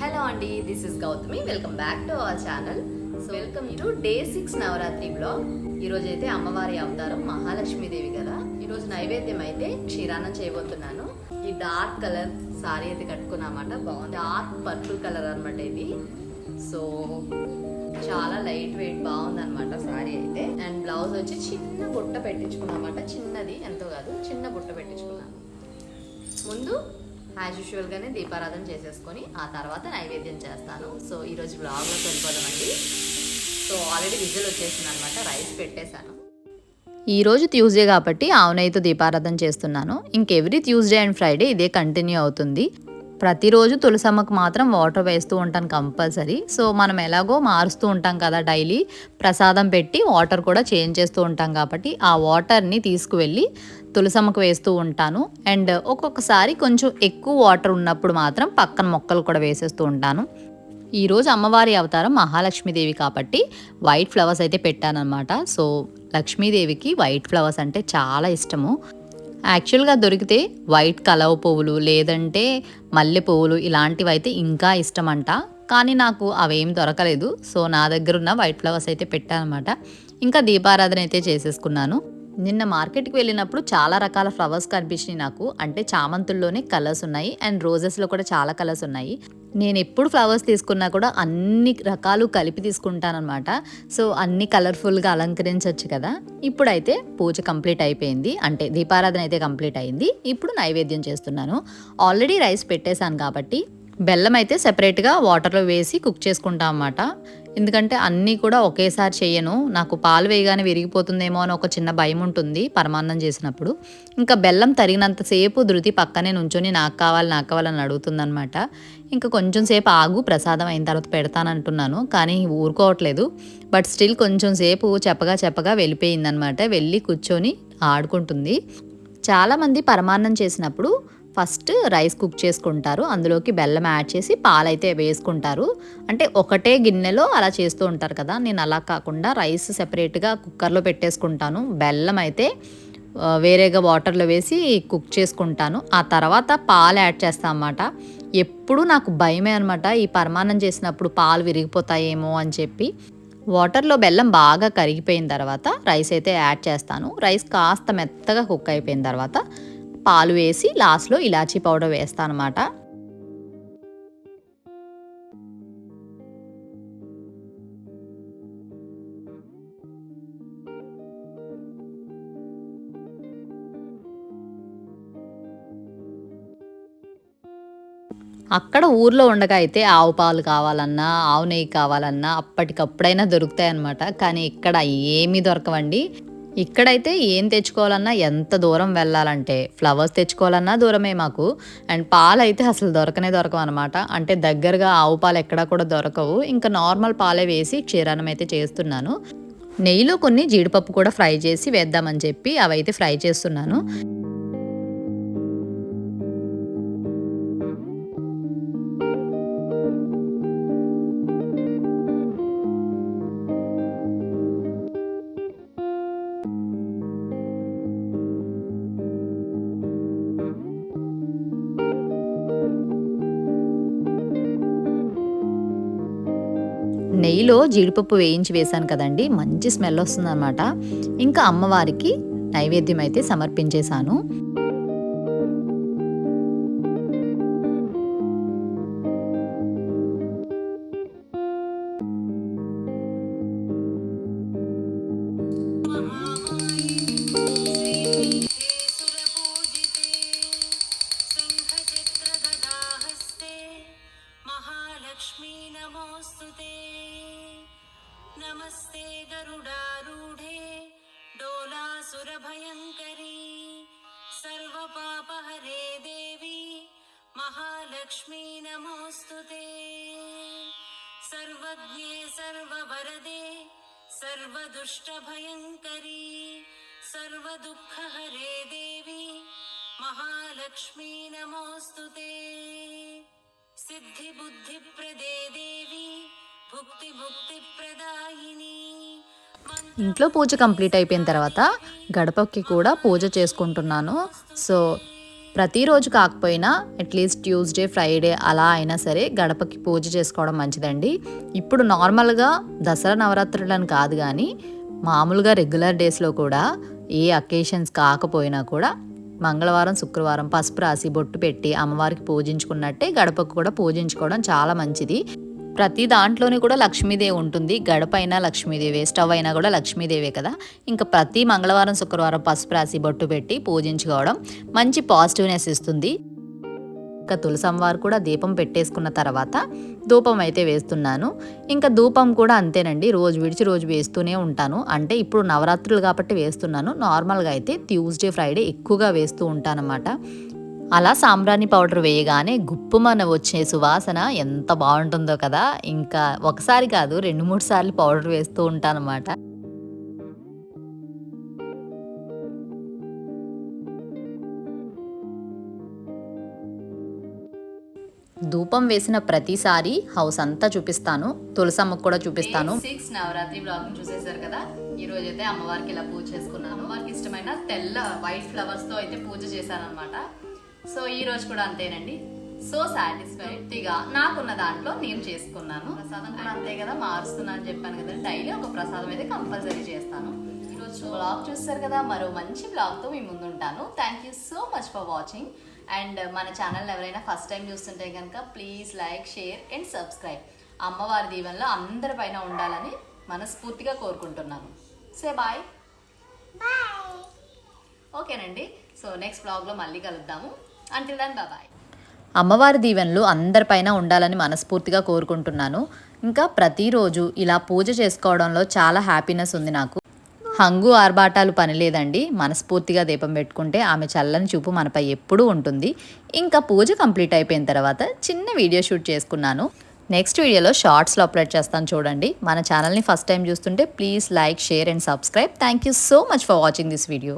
Hello అండి this is Gautami. Welcome back to our channel so welcome to day six Navratri blog ఈరోజు అయితే అమ్మవారి అవతారం మహాలక్ష్మీదేవి కదా. ఈరోజు నైవేద్యం అయితే క్షీరాన్నం చేయబోతున్నాను. ఈ డార్క్ కలర్ సారీ అయితే కట్టుకున్నామాట. బాగుంది. డార్క్ పర్పుల్ కలర్ అనమాట ఇది. సో చాలా లైట్ వెయిట్ బాగుంది అనమాట సారీ అయితే. అండ్ బ్లౌజ్ వచ్చి చిన్న బుట్ట పెట్టించుకున్నామాట. చిన్నది ఎంతో కాదు చిన్న బుట్ట పెట్టించుకున్నాను. ముందు యాజ్ యూజువల్గానే దీపారాధన చేసేసుకొని ఆ తర్వాత నైవేద్యం చేస్తాను. సో ఈరోజు బ్లాగ్లోకి వెళ్ళిపోదామండి సో ఆల్రెడీ విజిల్ వచ్చేసింది అనమాట రైస్ పెట్టేశాను. ఈరోజు ట్యూస్డే కాబట్టి ఆవునైతో దీపారాధన చేస్తున్నాను. ఇంకెవ్రీ ట్యూస్డే అండ్ ఫ్రైడే ఇదే కంటిన్యూ అవుతుంది. ప్రతిరోజు తులసమ్మకు మాత్రం వాటర్ వేస్తూ ఉంటాను కంపల్సరీ సో మనం ఎలాగో మారుస్తూ ఉంటాం కదా డైలీ ప్రసాదం పెట్టి వాటర్ కూడా చేంజ్ చేస్తూ ఉంటాం కాబట్టి ఆ వాటర్ని తీసుకువెళ్ళి తులసమ్మకు వేస్తూ ఉంటాను. అండ్ ఒక్కొక్కసారి కొంచెం ఎక్కువ వాటర్ ఉన్నప్పుడు మాత్రం పక్కన మొక్కలు కూడా వేసేస్తూ ఉంటాను. ఈరోజు అమ్మవారి అవతారం మహాలక్ష్మీదేవి కాబట్టి వైట్ ఫ్లవర్స్ అయితే పెట్టానమాట సో లక్ష్మీదేవికి వైట్ ఫ్లవర్స్ అంటే చాలా ఇష్టము. యాక్చువల్గా దొరికితే వైట్ కలవ పువ్వులు లేదంటే మల్లె పువ్వులు ఇలాంటివి అయితే ఇంకా ఇష్టమంట. కానీ నాకు అవేం దొరకలేదు. సో నా దగ్గర ఉన్న వైట్ ఫ్లవర్స్ అయితే పెట్టానమాట ఇంకా దీపారాధన అయితే చేసేసుకున్నాను. నిన్న మార్కెట్కి వెళ్ళినప్పుడు చాలా రకాల ఫ్లవర్స్ కనిపించినాయి నాకు. అంటే చామంతుల్లోనే కలర్స్ ఉన్నాయి అండ్ రోజెస్లో కూడా చాలా కలర్స్ ఉన్నాయి. నేను ఎప్పుడు ఫ్లవర్స్ తీసుకున్నా కూడా అన్ని రకాలు కలిపి తీసుకుంటానమాట సో అన్ని కలర్ఫుల్గా అలంకరించవచ్చు కదా. ఇప్పుడైతే పూజ కంప్లీట్ అయిపోయింది. అంటే దీపారాధన అయితే కంప్లీట్ అయింది. ఇప్పుడు నైవేద్యం చేస్తున్నాను. ఆల్రెడీ రైస్ పెట్టేశాను కాబట్టి బెల్లం అయితే సెపరేట్గా వాటర్లో వేసి కుక్ చేసుకుంటాం అన్నమాట. ఎందుకంటే అన్నీ కూడా ఒకేసారి చేయను. నాకు పాలు వేయగానే విరిగిపోతుందేమో అని ఒక చిన్న భయం ఉంటుంది పరమాన్నం చేసినప్పుడు. ఇంకా బెల్లం తరిగినంతసేపు ధృతి పక్కనే నుంచొని నాకు కావాలి నాకు కావాలని అడుగుతుందనమాట ఇంకా కొంచెం సేపు ఆగు ప్రసాదం అయిన తర్వాత పెడతానంటున్నాను. కానీ ఊరుకోవట్లేదు. బట్ స్టిల్ కొంచెం సేపు చెప్పగా చెప్పగా వెళ్ళిపోయిందనమాట వెళ్ళి కూర్చొని ఆడుకుంటుంది. చాలామంది పరమాన్నం చేసినప్పుడు ఫస్ట్ రైస్ కుక్ చేసుకుంటారు. అందులోకి బెల్లం యాడ్ చేసి పాలైతే వేసుకుంటారు. అంటే ఒకటే గిన్నెలో అలా చేస్తూ ఉంటారు కదా. నేను అలా కాకుండా రైస్ సెపరేట్గా కుక్కర్లో పెట్టేసుకుంటాను. బెల్లం అయితే వేరేగా వాటర్లో వేసి కుక్ చేసుకుంటాను. ఆ తర్వాత పాలు యాడ్ చేస్తాను అన్నమాట. ఎప్పుడు నాకు భయమే అనమాట ఈ పరమాన్నం చేసినప్పుడు పాలు విరిగిపోతాయేమో అని చెప్పి. వాటర్లో బెల్లం బాగా కరిగిపోయిన తర్వాత రైస్ అయితే యాడ్ చేస్తాను. రైస్ కాస్త మెత్తగా కుక్ అయిపోయిన తర్వాత పాలు వేసి లాస్ట్లో ఇలాచీ పౌడర్ వేస్తాను అనమాట అక్కడ ఊర్లో ఉండగా అయితే ఆవు పాలు కావాలన్నా ఆవు నెయ్యి కావాలన్నా అప్పటికప్పుడైనా దొరుకుతాయి అన్నమాట కానీ ఇక్కడ ఏమీ దొరకవండి. ఇక్కడైతే ఏం తెచ్చుకోవాలన్నా ఎంత దూరం వెళ్ళాలంటే ఫ్లవర్స్ తెచ్చుకోవాలన్నా దూరమే మాకు. అండ్ పాలు అయితే అసలు దొరకనే దొరకవు అనమాట అంటే దగ్గరగా ఆవు పాలు ఎక్కడా కూడా దొరకవు. ఇంకా నార్మల్ పాలే వేసి క్షీరాన్నం అయితే చేస్తున్నాను. నెయ్యిలో కొన్ని జీడిపప్పు కూడా ఫ్రై చేసి వేద్దామని చెప్పి అవైతే ఫ్రై చేస్తున్నాను. నెయ్యిలో జీడిపప్పు వేయించి వేశాను కదండి మంచి స్మెల్ వస్తుందన్నమాట ఇంకా అమ్మవారికి నైవేద్యం అయితే సమర్పించేశాను शङ्खचक्रगदाहस्ते महालक्ष्मी नमोऽस्तु ते नमस्ते गरुडारूढे, डोलासुरभयङ्करी, सर्वपापहरे देवी, महालक्ष्मी नमोऽस्तु ते। सर्वज्ञे सर्ववरदे, सर्वदुष्टभयङ्करी, सर्वदुःखहरे देवी, महालक्ष्मी नमोऽस्तु ते। सिद्धिबुद्धिप्रदे देवी भुक्तिमुक्तिप्रदायिनी ఇంట్లో పూజ కంప్లీట్ అయిపోయిన తర్వాత గడపకి కూడా పూజ చేసుకుంటున్నాను. సో ప్రతిరోజు కాకపోయినా అట్లీస్ట్ ట్యూస్డే ఫ్రైడే అలా అయినా సరే గడపకి పూజ చేసుకోవడం మంచిదండి. ఇప్పుడు నార్మల్గా దసరా నవరాత్రులను కాదు కానీ మామూలుగా రెగ్యులర్ డేస్లో కూడా ఏ అకేషన్స్ కాకపోయినా కూడా మంగళవారం శుక్రవారం పసుపు రాసి బొట్టు పెట్టి అమ్మవారికి పూజించుకున్నట్టే గడపకు కూడా పూజించుకోవడం చాలా మంచిది. ప్రతి దాంట్లోని కూడా లక్ష్మీదేవి ఉంటుంది. గడప అయినా లక్ష్మీదేవి స్టవ్ అయినా కూడా లక్ష్మీదేవే కదా. ఇంకా ప్రతి మంగళవారం శుక్రవారం పసుపు రాసి బొట్టు పెట్టి పూజించుకోవడం మంచి పాజిటివ్నెస్ ఇస్తుంది. ఇంకా తులసమ్మవారు కూడా దీపం పెట్టేసుకున్న తర్వాత ధూపం అయితే వేస్తున్నాను. ఇంకా ధూపం కూడా అంతేనండి. రోజు విడిచి రోజు వేస్తూనే ఉంటాను. అంటే ఇప్పుడు నవరాత్రులు కాబట్టి వేస్తున్నాను. నార్మల్గా అయితే ట్యూస్డే ఫ్రైడే ఎక్కువగా వేస్తూ ఉంటానన్నమాట. అలా సాంబ్రాణి పౌడర్ వేయగానే గుప్పుమన వచ్చే సువాసన ఎంత బాగుంటుందో కదా. ఇంకా ఒకసారి కాదు రెండు మూడు సార్లు పౌడర్ వేస్తూ ఉంటానమాట ధూపం వేసిన ప్రతిసారి హౌస్ అంతా చూపిస్తాను. తులసమ్మకు కూడా చూపిస్తాను. సిక్స్ నవరాత్రి బ్లాగ్ చూసేశారు కదా. ఈ రోజు అయితే అమ్మవారికి ఇలా పూజ చేసుకున్నాను. అమ్మవారికి ఇష్టమైన తెల్ల వైట్ ఫ్లవర్స్తో అయితే పూజ చేశాను అనమాట సో ఈ రోజు కూడా అంతేనండి. సో సాటిస్ఫైడ్గా నాకున్న దాంట్లో నేను చేసుకున్నాను. ప్రసాదం కూడా అంతే కదా మారుస్తున్నా అని చెప్పాను కదా డైలీ ఒక ప్రసాదం అయితే కంపల్సరీ చేస్తాను. ఈరోజు బ్లాగ్ చూస్తారు కదా మరో మంచి బ్లాగ్తో మీ ముందు ఉంటాను thank you so much for watching and మన ఛానల్ ఎవరైనా ఫస్ట్ టైం చూస్తుంటే కనుక please like share and subscribe అమ్మవారి దీవెనలో అందరి పైన ఉండాలని మనస్ఫూర్తిగా కోరుకుంటున్నాను. సే బాయ్ ఓకేనండి. సో నెక్స్ట్ బ్లాగ్లో మళ్ళీ కలుద్దాము. అంటిల్ దన్ బాయ్ అమ్మవారి దీవెనలు అందరిపైన ఉండాలని మనస్ఫూర్తిగా కోరుకుంటున్నాను. ఇంకా ప్రతిరోజు ఇలా పూజ చేసుకోవడంలో చాలా హ్యాపీనెస్ ఉంది నాకు. హంగు ఆర్భాటాలు పని లేదండి. మనస్ఫూర్తిగా దీపం పెట్టుకుంటే ఆమె చల్లని చూపు మనపై ఎప్పుడూ ఉంటుంది. ఇంకా పూజ కంప్లీట్ అయిపోయిన తర్వాత చిన్న వీడియో షూట్ చేసుకున్నాను. నెక్స్ట్ వీడియోలో షార్ట్స్లో అప్లోడ్ చేస్తాను చూడండి. మన ఛానల్ని ఫస్ట్ టైం చూస్తుంటే please like share and subscribe. Thank you so much for watching this video.